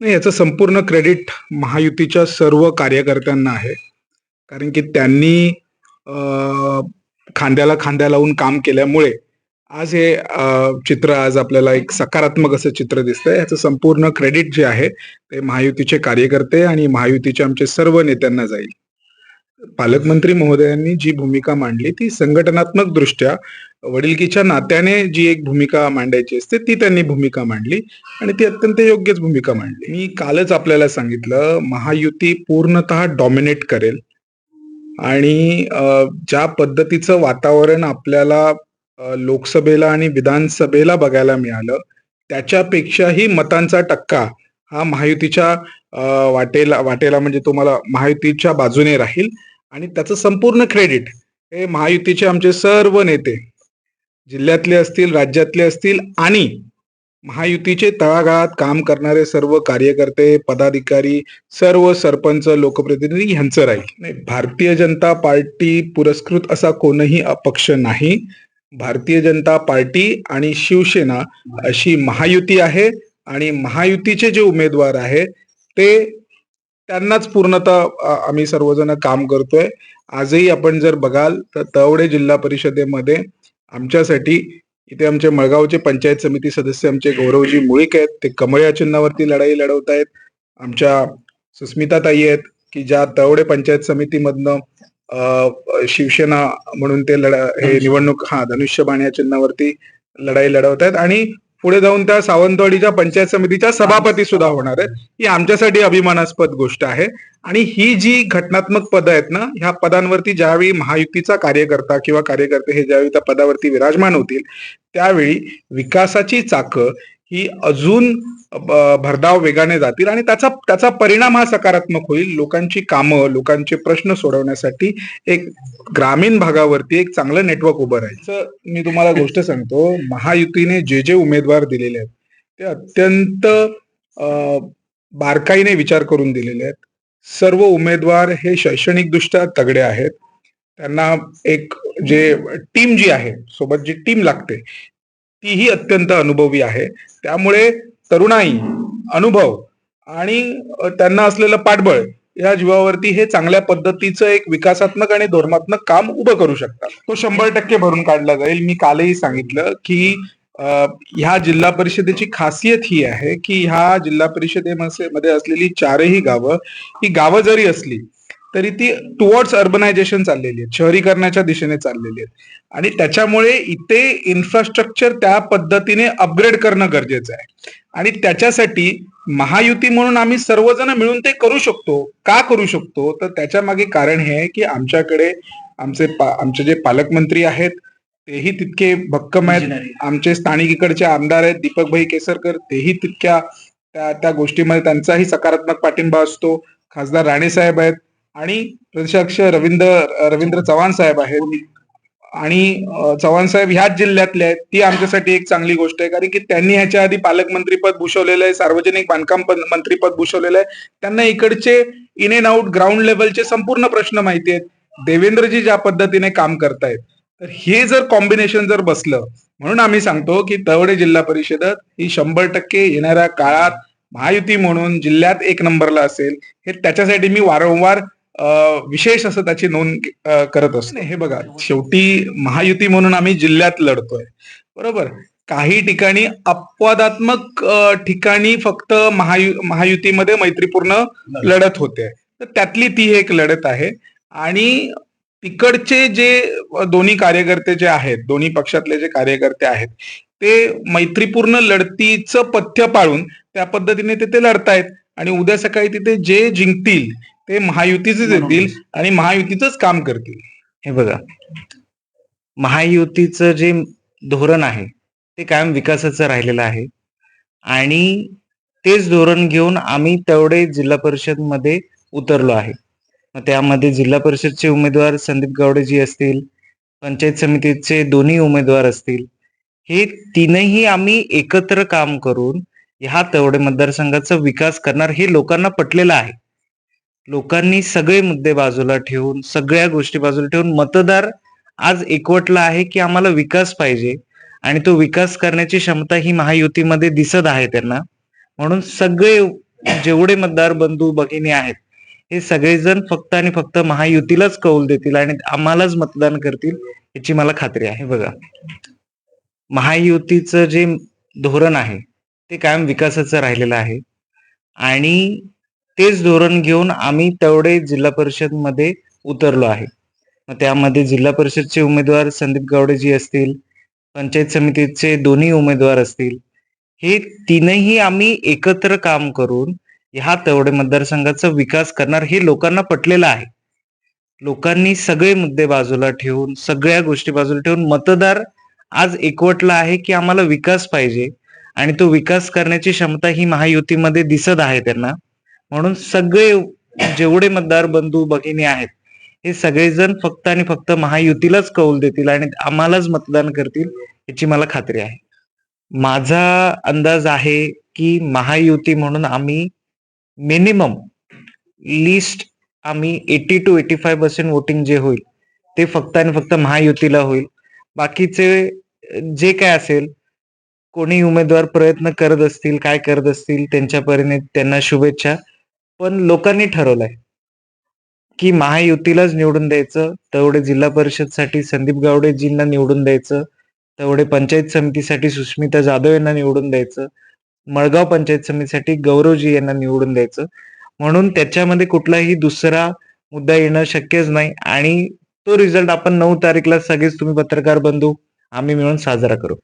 नाही याचं संपूर्ण क्रेडिट महायुतीच्या सर्व कार्यकर्त्यांना आहे. कारण की त्यांनी खांद्याला खांद्या लावून काम केल्यामुळे आज हे चित्र आज आपल्याला एक सकारात्मक असं चित्र दिसतंय. याचं संपूर्ण क्रेडिट जे आहे ते महायुतीचे कार्यकर्ते आणि महायुतीचे आमचे सर्व नेत्यांना जाईल. पालकमंत्री महोदयांनी जी भूमिका मांडली ती संघटनात्मक दृष्ट्या वडिलकीच्या नात्याने जी एक भूमिका मांडायची असते ती त्यांनी भूमिका मांडली आणि ती अत्यंत योग्यच भूमिका मांडली. मी कालच आपल्याला सांगितलं महायुती पूर्णतः डॉमिनेट करेल आणि ज्या पद्धतीचं वातावरण आपल्याला लोकसभेला आणि विधानसभेला बघायला मिळालं त्याच्यापेक्षाही मतांचा टक्का हा महायुतीच्या वाटेला वाटेला म्हणजे तुम्हाला महायुतीच्या बाजूने राहील. आणि त्याचं संपूर्ण क्रेडिट हे महायुतीचे आमचे सर्व नेते जिल्ह्यातले असतील राज्यातले असतील आणि महायुतीचे तळागाळात काम करणारे सर्व कार्यकर्ते पदाधिकारी सर्व सरपंच लोकप्रतिनिधी ह्यांचं राहील. नाही भारतीय जनता पार्टी पुरस्कृत असा कोणही अपक्ष नाही. भारतीय जनता पार्टी आणि शिवसेना अशी महायुती आहे आणि महायुतीचे जे उमेदवार आहे ते त्यांनाच पूर्णतः आम्ही सर्वजण काम करतोय. आजही आपण जर बघाल तर तवडे जिल्हा परिषदेमध्ये आमच्यासाठी इथे आमचे मळगावचे पंचायत समिती सदस्य आमचे गौरवजी मुळीक आहेत. ते कमळ या चिन्हावरती लढाई लढवत आहेत. आमच्या सुस्मिता ताई आहेत की ज्या तवडे पंचायत समितीमधनं शिवसेना म्हणून ते लढा हे निवडणूक हा धनुष्यबाण या चिन्हावरती लढाई लढवत आहेत. आणि पुढे जाऊन त्या सावंतवाडीच्या पंचायत समितीच्या सभापती सुद्धा होणार आहेत. ही आमच्यासाठी अभिमानास्पद गोष्ट आहे. आणि ही जी घटनात्मक पद आहेत ना ह्या पदांवरती ज्यावेळी महायुतीचा कार्यकर्ता किंवा कार्यकर्ते हे ज्यावेळी त्या पदावरती विराजमान होतील त्यावेळी विकासाची चाकं ही अजून भरधाव वेगाने जातील आणि त्याचा त्याचा परिणाम हा सकारात्मक होईल. लोकांची कामं लोकांचे प्रश्न सोडवण्यासाठी एक ग्रामीण भागावरती एक चांगलं नेटवर्क उभं राहील. मी तुम्हाला गोष्ट सांगतो. महायुतीने जे जे उमेदवार दिलेले आहेत ते अत्यंत बारकाईने विचार करून दिलेले आहेत. सर्व उमेदवार हे शैक्षणिकदृष्ट्या तगडे आहेत. त्यांना एक जे टीम जी आहे सोबत जी टीम लागते तीही अत्यंत अनुभवी आहे. त्यामुळे तरुणाई अनुभव आणि त्यांना असलेलं पाठबळ या जीवावरती हे चांगल्या पद्धतीचं एक विकासात्मक आणि धोरणात्मक काम उभं करू शकतात. तो शंभर टक्के भरून काढला जाईल. मी कालही सांगितलं की ह्या जिल्हा परिषदेची खासियत ही आहे की ह्या जिल्हा परिषदेमध्ये मध्ये असलेली चारही गावं ही गावं जरी असली तरी ती टुवर्ड्स अर्बनायझेशन चाललेली आहेत शहरीकरणाच्या दिशेने चाललेली आहेत. आणि त्याच्यामुळे इथे इन्फ्रास्ट्रक्चर त्या पद्धतीने अपग्रेड करणं गरजेचं आहे. आणि त्याच्यासाठी महायुती म्हणून आम्ही सर्वजण मिळून ते करू शकतो. का करू शकतो? तर त्याच्यामागे कारण हे आहे की आमच्याकडे आमचे आमचे जे पालकमंत्री आहेत तेही तितके भक्कम आहेत. आमचे स्थानिक इकडचे आमदार आहेत दीपक भाई केसरकर तेही तितक्या त्या त्या गोष्टीमध्ये त्यांचाही सकारात्मक पाठिंबा असतो. खासदार राणे साहेब आहेत. आणि प्रदेशाध्यक्ष रवींद्र रवींद्र चव्हाण साहेब आहेत. आणि चव्हाण साहेब ह्याच जिल्ह्यातले आहेत. ती आमच्यासाठी एक चांगली गोष्ट आहे. कारण की त्यांनी ह्याच्या आधी पालकमंत्रीपद भूषवलेलं आहे सार्वजनिक बांधकाम मंत्रीपद भूषवलेलं आहे. त्यांना इकडचे इन अँड आउट ग्राउंड लेवलचे संपूर्ण प्रश्न माहिती आहेत. देवेंद्रजी ज्या पद्धतीने काम करतायत. तर हे जर कॉम्बिनेशन जर बसलं म्हणून आम्ही सांगतो की तवडे जिल्हा परिषद ही शंभर टक्के येणाऱ्या काळात महायुती म्हणून जिल्ह्यात एक नंबरला असेल. हे त्याच्यासाठी मी वारंवार विशेष असं त्याची नोंद करत असतो. हे बघा शेवटी महायुती म्हणून आम्ही जिल्ह्यात लढतोय. बरोबर? काही ठिकाणी अपवादात्मक ठिकाणी फक्त महायु महायुतीमध्ये मैत्रीपूर्ण लढत होते. तर त्यातली ती एक लढत आहे. आणि तिकडचे जे दोन्ही कार्यकर्ते जे आहेत दोन्ही पक्षातले जे कार्यकर्ते आहेत ते मैत्रीपूर्ण लढतीचं पथ्य पाळून त्या पद्धतीने ते ते लढतायत. आणि उद्या सकाळी तिथे जे जिंकतील ते महायुतीचेच येतील आणि महायुतीचंच काम करतील. हे बघा. महायुतीचं जे धोरण आहे ते कायम विकासाचं राहिलेलं आहे. आणि तेच धोरण घेऊन आम्ही तेवढे जिल्हा परिषदमध्ये उतरलो आहे. मग त्यामध्ये जिल्हा परिषदचे उमेदवार संदीप गावडेजी असतील पंचायत समितीचे दोन्ही उमेदवार असतील हे तीनही आम्ही एकत्र काम करून ह्या तेवढे मतदारसंघाचा विकास करणार हे लोकांना पटलेलं आहे. लोकांनी सगळे मुद्दे बाजूला ठेवून सगळ्या गोष्टी बाजूला ठेवून मतदार आज एकवटला आहे की आम्हाला विकास पाहिजे आणि तो विकास करण्याची क्षमता ही महायुतीमध्ये दिसत आहे त्यांना. म्हणून सगळे जेवढे मतदार बंधू भगिनी आहेत हे सगळेजण फक्त आणि फक्त महायुतीलाच कौल देतील आणि आम्हालाच मतदान करतील याची मला खात्री आहे. बघा महायुतीचं जे धोरण आहे ते कायम विकासाचं राहिलेलं आहे. आणि तेच धोरण घेऊन आम्ही तेवढे जिल्हा परिषदमध्ये उतरलो आहे. मग त्यामध्ये जिल्हा परिषदचे उमेदवार संदीप गावडेजी असतील पंचायत समितीचे दोन्ही उमेदवार असतील हे तीनही आम्ही एकत्र काम करून ह्या तेवढे मतदारसंघाचा विकास करणार हे लोकांना पटलेलं आहे. लोकांनी सगळे मुद्दे बाजूला ठेवून सगळ्या गोष्टी बाजूला ठेवून मतदार आज एकवटला आहे की आम्हाला विकास पाहिजे आणि तो विकास करण्याची क्षमता ही महायुतीमध्ये दिसत आहे त्यांना. म्हणून सगळे जेवढे मतदार बंधू भगिनी आहेत हे सगळेजण फक्त आणि फक्त महायुतीलाच कौल देतील आणि आम्हालाच मतदान करतील याची मला खात्री आहे. माझा अंदाज आहे की महायुती म्हणून आम्ही मिनिमम लिस्ट आम्ही eighty to eighty five percent voting जे होईल ते फक्त आणि फक्त महायुतीला होईल. बाकीचे जे काय असेल कोणी उमेदवार प्रयत्न करत असतील काय करत असतील त्यांच्या परीने त्यांना शुभेच्छा. पण लोकांनी ठरवलंय की महायुतीलाच निवडून द्यायचं तेवढे जिल्हा परिषदसाठी संदीप गावडेजींना निवडून द्यायचं तेवढे पंचायत समितीसाठी सुष्मिता जाधव यांना निवडून द्यायचं मळगाव पंचायत समितीसाठी गौरवजी यांना निवडून द्यायचं. म्हणून त्याच्यामध्ये कुठलाही दुसरा मुद्दा येणं शक्यच नाही आणि तो रिझल्ट आपण नऊ तारीखला सगळेच तुम्ही पत्रकार बंधू आम्ही मिळून साजरा करू.